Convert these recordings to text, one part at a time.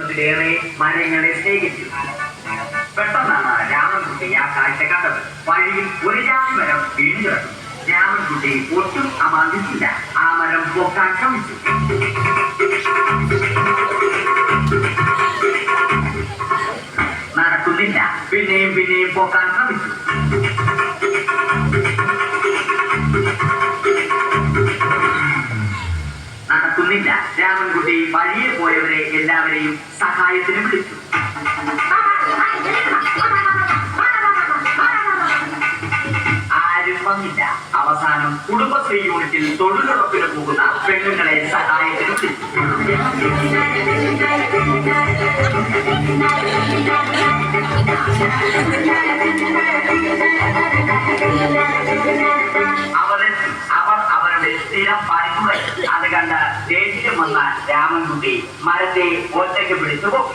ിലേറെ മരങ്ങളെ സ്നേഹിച്ചു പെട്ടെന്നാണ് രാമൻകുട്ടി ആ കാഴ്ച കണ്ടത്. വഴിയിൽ ഒരു ജാതി മരം വീണു കിടന്നു രാമൻകുട്ടി ഒട്ടും അമാന്തിച്ചില്ല. ആ മരം പൊക്കാൻ ശ്രമിച്ചു. നടക്കുന്നില്ല. പിന്നെയും പിന്നെയും പൊക്കാൻ ശ്രമിച്ചു. നടക്കുന്നില്ല. രാമൻകുട്ടി വഴിയിൽ എല്ലാവരെയും സഹായത്തിന് വിളിച്ചു ആരും വന്നില്ല. അവസാനം കുടുംബശ്രീ യൂണിറ്റിൽ തൊഴിലുറപ്പിന് പോകുന്ന പെണ്ണുങ്ങളെ സഹായത്തിന് വിളിച്ചു അവർ അവരുടെ സ്ഥിരം പണി തുടങ്ങി അത് കണ്ട ദേഷ്യം വന്ന രാമൻകുട്ടി മരത്തെ ഒറ്റയ്ക്ക് പിടിച്ചു പൊക്കി.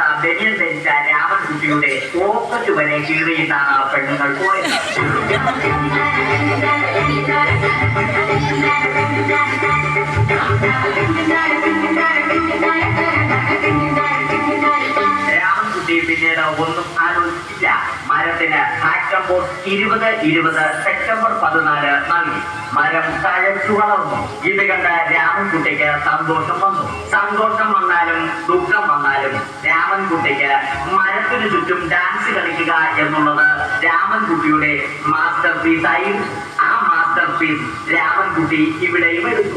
പോക്കറ്റില്ലാത്ത ബനിയൻ ധരിച്ച രാമൻകുട്ടിയുടെ പോക്കറ്റ് വരെ കീറിയിട്ടാണ് പെണ്ണുങ്ങൾ പോയത് രാമൻകുട്ടി പിന്നീട് ഒന്നും ആലോചിച്ചില്ല. മരത്തിന് സെപ്റ്റംബർ ഇരുപത് ഇരുപത് സെപ്റ്റംബർ പതിനാല് നൽകി. മരം തഴച്ചു വളർന്നു ഇത് കണ്ട രാമൻകുട്ടിക്ക് സന്തോഷം വന്നു. സന്തോഷം വന്നാലും ദുഃഖം വന്നാലും രാമൻകുട്ടിക്ക് മരത്തിനു ചുറ്റും ഡാൻസ് കളിക്കുക എന്നുള്ളത് രാമൻകുട്ടിയുടെ മാസ്റ്റർ പീസ് ആയിരുന്നു. ആ മാസ്റ്റർ പീസ് രാമൻകുട്ടി ഇവിടെയും എടുത്തു.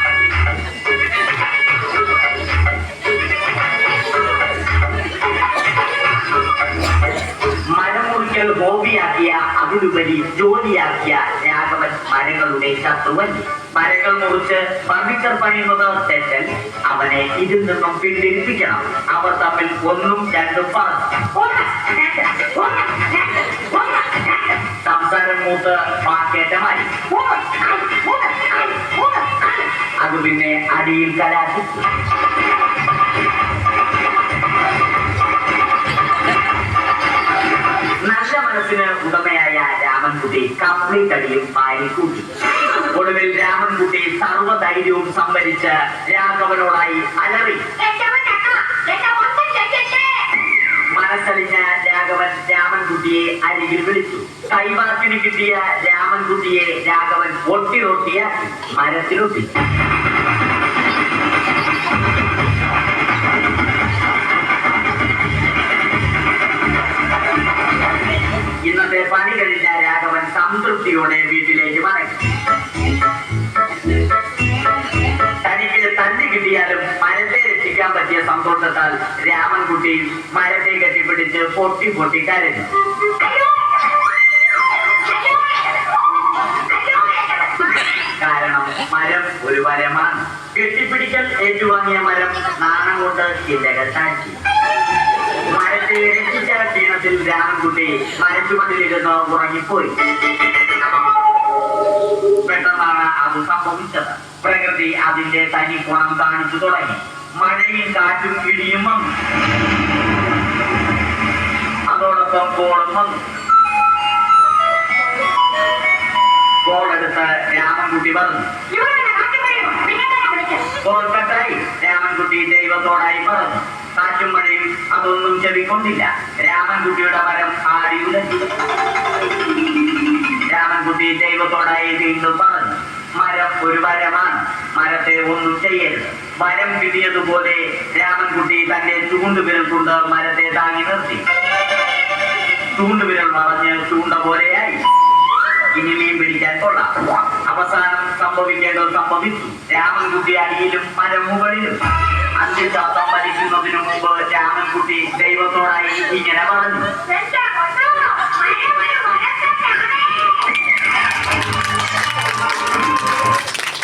അതിലുപരി ജോലിയാക്കിയ രാഘവൻ മരങ്ങളുടെ ശത്രുവൻ മരങ്ങൾ മുറിച്ച് ഫർണിച്ചർ പണിയുന്നത് തെറ്റൽ അവനെ ഇതിൽ നിന്നും പിന്തിരിപ്പിക്കണം. അവർ തമ്മിൽ ഒന്നും രണ്ടും പറഞ്ഞു സംസാരം മൂത്ത് പാക്കേറ്റമായി അത് പിന്നെ അടിയിൽ കലാശിച്ചു. നല്ല മനസ്സിന് ഉടമയായ രാമൻകുട്ടി കംപ്ലീറ്റ് അടിയും പാരി കൂട്ടി. ഒടുവിൽ രാമൻകുട്ടി സർവധൈര്യവും സംഭരിച്ച് രാഘവനോടായി അലറി. മനസ്സലിഞ്ഞ രാഘവൻ രാമൻകുട്ടിയെ അരികിൽ വിളിച്ചു. കൈവാക്കിന് കിട്ടിയ രാമൻകുട്ടിയെ രാഘവൻ ഒട്ടി ഒട്ടിയാക്കി മരത്തിലൊട്ടി. മടങ്ങി തനിക്ക് തല്ലി കിട്ടിയാലും മരത്തെ രക്ഷിക്കാൻ പറ്റിയ സന്തോഷത്താൽ രാമൻകുട്ടി മരത്തെ കെട്ടിപ്പിടിച്ച് പൊട്ടി പൊട്ടി കരഞ്ഞു. കാരണം മരം ഒരു വരമാണ് കെട്ടിപ്പിടിക്കൽ ഏറ്റുവാങ്ങിയ മരം നാണം കൊണ്ട് ചില്ലകൾ താഴ്ത്തി. മരത്തെ രക്ഷിച്ച ക്ഷീണത്തിൽ രാമൻകുട്ടി മരച്ചുമതിലിരുന്ന് ഉറങ്ങിപ്പോയി പെട്ടെന്നാണ് അത് സംഭവിച്ചത് പ്രകൃതി അതിന്റെ തനി ഗുണം കാണിച്ചു തുടങ്ങി. മഴയും കാറ്റും ഇടിയും വന്നു. അതോടൊപ്പം കോളും വന്നു. കോളെടുത്ത് രാമൻകുട്ടി പറഞ്ഞു. കോൾ കട്ടായി. രാമൻകുട്ടി ദൈവത്തോടായി പറഞ്ഞു. കാറ്റും മഴയും അതൊന്നും ചെവിക്കൊണ്ടില്ല. രാമൻകുട്ടിയുടെ മരം ആടി ഉലഞ്ഞു. രാമൻകുട്ടി ദൈവത്തോടായി വീണ്ടും ഒരു വരമാണ്. മരത്തെ ഒന്നും ചെയ്യരുത്. വരം കിട്ടിയതുപോലെ രാമൻകുട്ടി തന്റെ ചൂണ്ടുവിരൽ കൊണ്ട് മരത്തെ താങ്ങി നിർത്തി. ചൂണ്ടുവിരൽ മറഞ്ഞ് ചൂണ്ട പോലെയായി. ഇനി മീൻ പിടിക്കാൻ കൊള്ളാം. അവസാനം സംഭവിക്കേണ്ടത് സംഭവിച്ചു. രാമൻകുട്ടി അടിയിലും മരം മുകളിലും. അന്ത്യശാസ്ത്രം മരിക്കുന്നതിനു മുമ്പ് രാമൻകുട്ടി ദൈവത്തോടായി ഇങ്ങനെ പറഞ്ഞു.